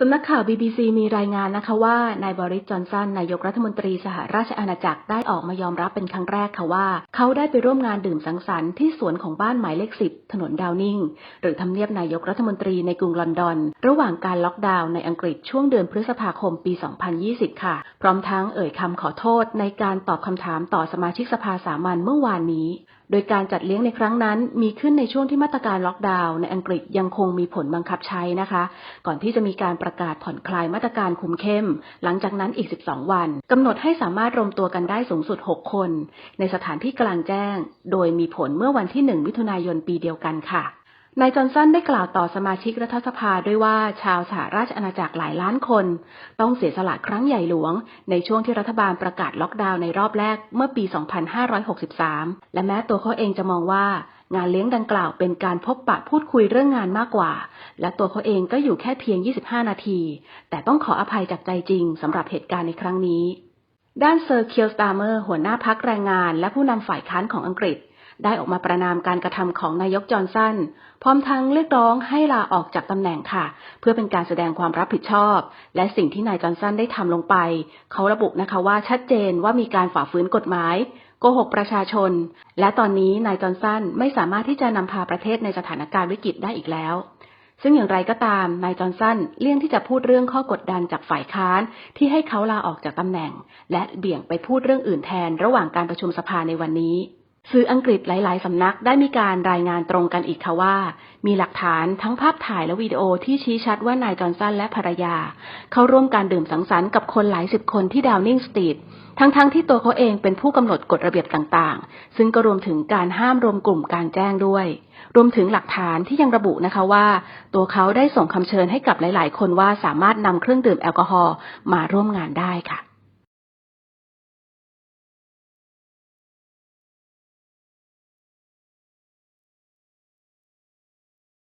สำนักข่าว BBC มีรายงานนะคะว่านายบริสจอนสันนายกรัฐมนตรีสหราชอาณาจักรได้ออกมายอมรับเป็นครั้งแรกค่ะว่า เขาได้ไปร่วมงานดื่มสังสรรค์ที่สวนของบ้านหมายเลขสิบถนนดาวนิงหรือทำเนียบนายกรัฐมนตรีในกรุงลอนดอน ระหว่างการล็อกดาวน์ในอังกฤษช่วงเดือนพฤษภาคมปี 2020 ค่ะ พร้อมทั้งเอ่ยคำขอโทษในการตอบคำถามต่อสมาชิกสภาสามัญเมื่อวานนี้ โดยการจัดเลี้ยงในครั้งนั้นมีขึ้นในช่วงที่มาตรการล็อกดาวน์ในอังกฤษยังคงมีผลบังคับใช้นะคะ ก่อนที่จะมีการประกาศผ่อนคลายมาตรการคุมเข้ม หลังจากนั้นอีก 12 วันกำหนดให้สามารถรวมตัวกันได้สูงสุด 6 คน ในสถานที่กลางแจ้ง โดยมีผลเมื่อวันที่ 1 มิถุนายนปีเดียวกันค่ะ นายจอห์นสันได้กล่าวต่อสมาชิกรัฐสภาด้วยว่าชาวสหราชอาณาจักรหลายล้านคน ต้องเสียสละครั้งใหญ่หลวง ในช่วงที่รัฐบาลประกาศล็อกดาวน์ในรอบแรกเมื่อปี 2563 และแม้ตัวเขาเองจะมองว่างานเลี้ยงดังกล่าวเป็นการพบปะพูดคุยเรื่องงานมากกว่า และตัวเขาเองก็อยู่แค่เพียง 25 นาที แต่ต้องขออภัยจากใจจริงสำหรับเหตุการณ์ในครั้งนี้ ด้านเซอร์เคียลสตาร์เมอร์หัวหน้าพักแรงงาน และผู้นำฝ่ายค้านของอังกฤษ ได้ออกมาประนามการกระทำของนายกจอห์นสันพร้อมทั้งเรียกร้องให้ลาออกจากตำแหน่งค่ะ เพื่อเป็นการแสดงความรับผิดชอบ และสิ่งที่นายจอห์นสันได้ทำลงไป เขาระบุนะคะว่าชัดเจนว่ามีการฝ่าฝืนกฎหมายโกหกประชาชน และตอนนี้นายจอห์นสันไม่สามารถที่จะนำพาประเทศในสถานการณ์วิกฤตได้อีกแล้วซึ่งอย่างไรก็ตาม นายจอห์นสันเลี่ยงที่จะพูดเรื่องข้อกดดันจากฝ่ายค้านที่ให้เขาลาออกจากตำแหน่ง และเบี่ยงไปพูดเรื่องอื่นแทนระหว่างการประชุมสภาในวันนี้ สื่ออังกฤษหลาย ๆ สำนักได้มีการรายงานตรงกันอีกค่ะว่า มีหลักฐานทั้งภาพถ่ายและวิดีโอที่ชี้ชัดว่านายจอห์นสันและภรรยา เข้าร่วมการดื่มสังสรรค์กับคนหลายสิบคนที่ดาวนิงสตรีททั้งๆทที่ตัวเขาเองเป็นผู้กำหนดกฎระเบียบต่าง ๆ ซึ่งก็รวมถึงการห้ามรวมกลุ่มกางแจ้งด้วย รวมถึงหลักฐานที่ยังระบุนะคะว่า ตัวเขาได้ส่งคำเชิญให้กับหลาย ๆ คนว่าสามารถนำเครื่องดื่มแอลกอฮอล์มาร่วมงานได้ค่ะ